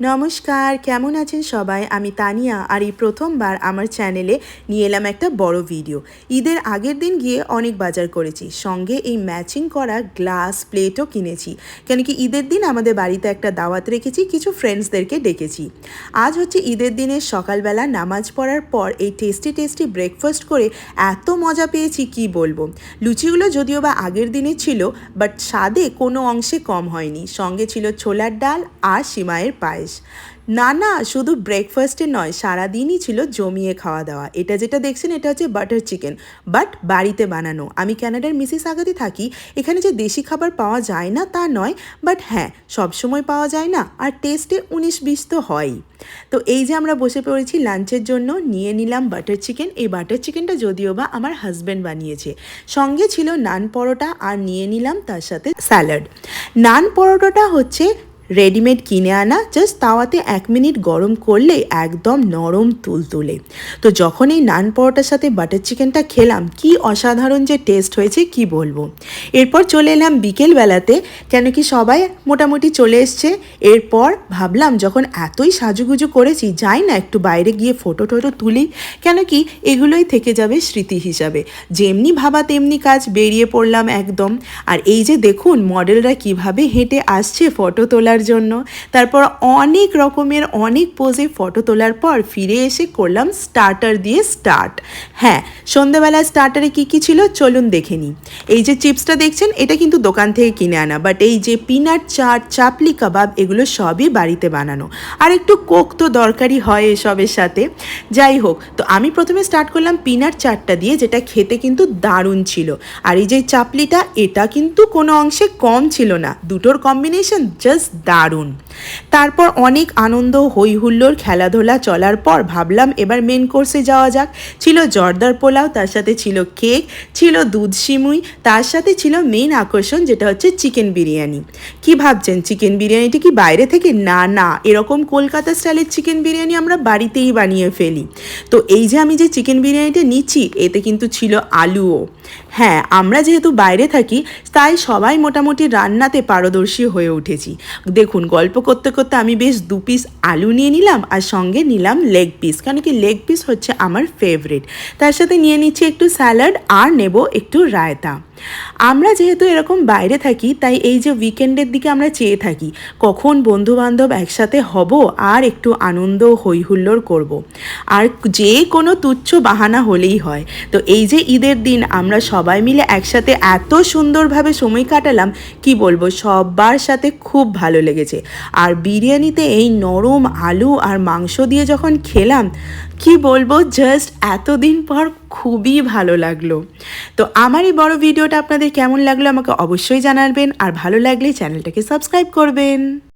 নমস্কার, কেমন আছেন সবাই? আমি তানিয়া আর এই প্রথমবার আমার চ্যানেলে নিয়ে এলাম একটা বড় ভিডিও। ঈদের আগের দিন গিয়ে অনেক বাজার করেছি, সঙ্গে এই ম্যাচিং করা গ্লাস প্লেটও কিনেছি। কেন কি ঈদের দিন আমাদের বাড়িতে একটা দাওয়াত রেখেছি, কিছু ফ্রেন্ডসদেরকে ডেকেছি। আজ হচ্ছে ঈদের দিনের সকালবেলা নামাজ পড়ার পর এই টেস্টি টেস্টি ব্রেকফাস্ট করে এত মজা পেয়েছি, কি বলব? লুচিগুলো যদিও বা আগের দিনে ছিল বাট স্বাদে কোনো অংশে কম হয়নি। সঙ্গে ছিল ছোলার ডাল আর সিমাইয়ের পায়েস। না না, শুধু ব্রেকফাস্টে নয়, সারাদিনই ছিল জমিয়ে খাওয়া দাওয়া। এটা যেটা দেখছেন, এটা হচ্ছে বাটার চিকেন বাট বাড়িতে বানানো। আমি ক্যানাডার মিসিস আগাতে থাকি, এখানে যে দেশি খাবার পাওয়া যায় না, তা নয় বাট হ্যাঁ সবসময় পাওয়া যায় না, আর টেস্টে উনিশ বিশ তো হয়ই। তো এই যে আমরা বসে পড়েছি লাঞ্চের জন্য, নিয়ে নিলাম বাটার চিকেন এই বাটার চিকেনটা যদিও বা আমার হাজব্যান্ড বানিয়েছে। সঙ্গে ছিল নান পরোটা, আর নিয়ে নিলাম তার সাথে স্যালাড নান পরোটাটা হচ্ছে রেডিমেড কিনে আনা জাস্ট তাওয়াতে এক মিনিট গরম করলে একদম নরম তুলতুলে তো যখন এই নান পরোটার সাথে বাটার চিকেনটা খেলাম, কি অসাধারণ যে টেস্ট হয়েছে, কি বলব? এরপর চলে এলাম বিকেলবেলাতে কেন কি সবাই মোটামুটি চলে এসছে। এরপর ভাবলাম, যখন এতই সাজুগুজু করেছি, যাই না একটু বাইরে গিয়ে ফটো টটো তুলি, কেন কি এগুলোই থেকে যাবে স্মৃতি হিসাবে। যেমনি ভাবা তেমনি কাজ, বেরিয়ে পড়লাম একদম। আর এই যে দেখুন মডেলরা কীভাবে হেঁটে আসছে ফটো তোলার জন্য। তারপর অনেক রকমের অনেক পোজে ফটো তোলার পর ফিরে এসে করলাম স্টার্টার দিয়ে স্টার্ট হ্যাঁ সন্ধেবেলা স্টার্টারে কি কি ছিল চলুন দেখে নিই। এই যে চিপসটা দেখছেন, এটা কিন্তু দোকান থেকে কিনে আনা। বাট এই যে পিনাট চাট চাপলি কাবাব এগুলো সবই বাড়িতে বানানো। আর একটু কোক তো দরকারি হয় এসবের সাথে। যাই হোক, তো আমি প্রথমে স্টার্ট করলাম পিনাট চাটটা দিয়ে, যেটা খেতে কিন্তু দারুণ ছিল। আর এই যে চাপলিটা এটা কিন্তু কোনো অংশে কম ছিল না। দুটোর কম্বিনেশন জাস্ট দারুণ। তারপর অনেক আনন্দ হই হুল্লোড় খেলাধুলা চলার পর ভাবলাম এবার মেন কোর্সে যাওয়া যাক। ছিল জর্দার পোলাও, তার সাথে ছিল কেক ছিল দুধ সিমুই, তার সাথে ছিল মেন আকর্ষণ যেটা হচ্ছে চিকেন বিরিয়ানি। কি ভাবছেন? চিকেন বিরিয়ানিটা কি বাইরে থেকে? না না, এরকম কলকাতা স্টাইলের চিকেন বিরিয়ানি আমরা বাড়িতেই বানিয়ে ফেলি। তো এই যে আমি যে চিকেন বিরিয়ানিটা নিচ্ছি, এতে কিন্তু ছিল আলুও। হ্যাঁ আমরা যেহেতু বাইরে থাকি, তাই সবাই মোটামুটি রান্নাতে পারদর্শী হয়ে উঠেছি। দেখুন, গল্প করতে করতে আমি বেশ দু পিস আলু নিয়ে নিলাম আর সঙ্গে নিলাম লেগ পিস কারণ কি লেগ পিস হচ্ছে আমার ফেভারিট তার সাথে নিয়ে নিচ্ছি একটু স্যালাড আর নেব একটু রায়তা। আমরা যেহেতু এরকম বাইরে থাকি, তাই এই যে উইকেন্ডের দিকে আমরা চেয়ে থাকি, কখন বন্ধু বান্ধব একসাথে হব আর একটু আনন্দ হই হুল্লোড় করব। আর যে কোনো তুচ্ছ বাহানা হলেই হয় তো এই যে ঈদের দিন, আমরা সবাই মিলে একসাথে এত সুন্দরভাবে সময় কাটালাম, কি বলব সবার সাথে খুব ভালো লেগেছে আর বিরিয়ানিতে এই নরম আলু আর মাংস দিয়ে যখন খেলাম, কি বলব জাস্ট এতদিন পর খুবই ভালো লাগল। তো আমার এই বড় ভিডিওটা আপনাদের কেমন লাগল আমাকে অবশ্যই জানাবেন, আর ভালো লাগলে চ্যানেলটাকে সাবস্ক্রাইব করবেন।